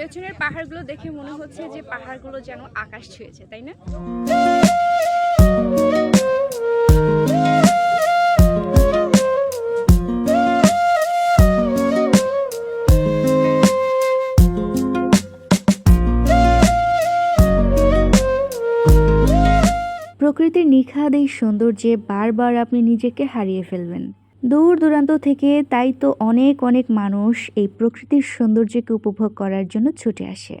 পেছনের পাহাড়গুলো দেখে মনে হচ্ছে যে পাহাড়গুলো যেন আকাশ ছুঁয়েছে, তাই না? প্রকৃতির নিখাদ এই সৌন্দর্যে বারবার আপনি নিজেকে হারিয়ে ফেলবেন। দূর দূরান্ত থেকে তাই তো অনেক অনেক মানুষ এই প্রকৃতির সৌন্দর্যকে উপভোগ করার জন্য ছুটে আসে।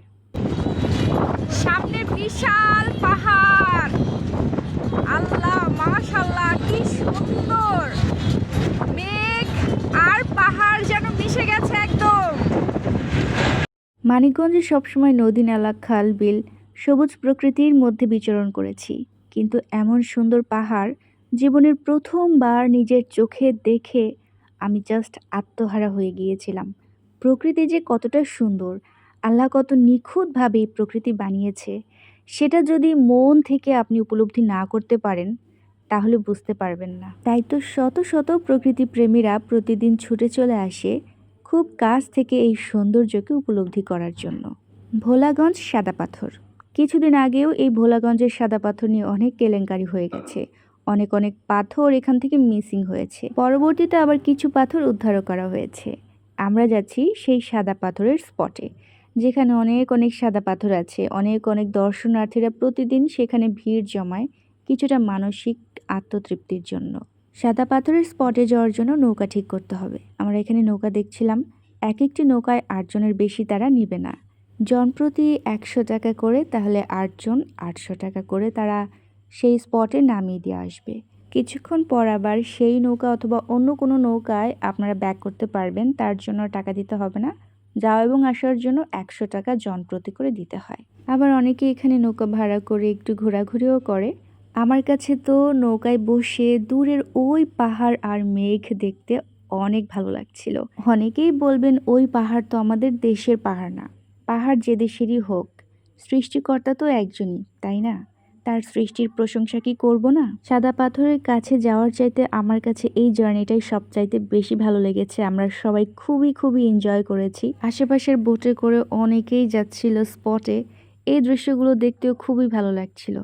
সামনে বিশাল পাহাড়। আল্লাহ মাশাল্লাহ কি সুন্দর। মেঘ আর পাহাড় যেন মিশে গেছে একদম। মানিকগঞ্জে সবসময় নদী নালা খাল বিল সবুজ প্রকৃতির মধ্যে বিচরণ করেছি। কিন্তু এমন সুন্দর পাহাড় জীবনের প্রথমবার নিজের চোখে দেখে আমি জাস্ট আত্মহারা হয়ে গিয়েছিলাম। প্রকৃতি যে কতটা সুন্দর, আল্লাহ কত নিখুঁতভাবে প্রকৃতি বানিয়েছে, সেটা যদি মন থেকে আপনি উপলব্ধি না করতে পারেন, তাহলে বুঝতে পারবেন না। তাই তো শত শত প্রকৃতি প্রেমীরা প্রতিদিন ছুটে চলে আসে খুব কাছ থেকে এই সৌন্দর্যকে উপলব্ধি করার জন্য। ভোলাগঞ্জ সাদা পাথর। কিছুদিন আগেও এই ভোলাগঞ্জের সাদা পাথর নিয়ে অনেক কেলেঙ্কারি হয়ে গেছে। অনেক অনেক পাথর এখান থেকে মিসিং হয়েছে। পরবর্তীতে আবার কিছু পাথর উদ্ধারও করা হয়েছে। আমরা যাচ্ছি সেই সাদা পাথরের স্পটে যেখানে অনেক অনেক সাদা পাথর আছে। অনেক অনেক দর্শনার্থীরা প্রতিদিন সেখানে ভিড় জমায় কিছুটা মানসিক আত্মতৃপ্তির জন্য। সাদা পাথরের স্পটে যাওয়ার জন্য নৌকা ঠিক করতে হবে। আমরা এখানে নৌকা দেখছিলাম। এক একটি নৌকায় আটজনের বেশি তারা নিবে না। জনপ্রতি একশো টাকা করে, তাহলে আটজন আটশো টাকা করে তারা সেই স্পটে নামিয়ে দিয়ে আসবে। কিছুক্ষণ পর আবার সেই নৌকা অথবা অন্য কোনো নৌকায় আপনারা ব্যাক করতে পারবেন। তার জন্য টাকা দিতে হবে না। যাওয়া এবং আসার জন্য একশো টাকা জনপ্রতি করে দিতে হয়। আবার অনেকে এখানে নৌকা ভাড়া করে একটু ঘোরাঘুরিও করে। আমার কাছে তো নৌকায় বসে দূরের ওই পাহাড় আর মেঘ দেখতে অনেক ভালো লাগছিল। অনেকেই বলবেন, ওই পাহাড় তো আমাদের দেশের পাহাড় না। পাহাড় যে দেশেরই হোক। সৃষ্টিকর্তা তো একজনই, তাই না? তার সৃষ্টির প্রশংসা কি করব না? সাদা পাথরের কাছে যাওয়ার চাইতে আমার কাছে এই জার্নিটাই সবচাইতে বেশি ভালো লেগেছে। আমরা সবাই খুবই খুবই এনজয় করেছি। আশেপাশের বোটে করে অনেকেই যাচ্ছিল স্পটে এই দৃশ্যগুলো দেখতেও খুবই ভালো লাগছিল।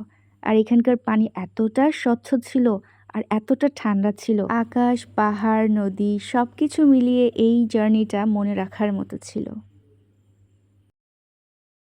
আর এখানকার পানি এতটা স্বচ্ছ ছিল আর এতটা ঠান্ডা ছিল। আকাশ, পাহাড়, নদী সব কিছু মিলিয়ে এই জার্নিটা মনে রাখার মতো ছিল।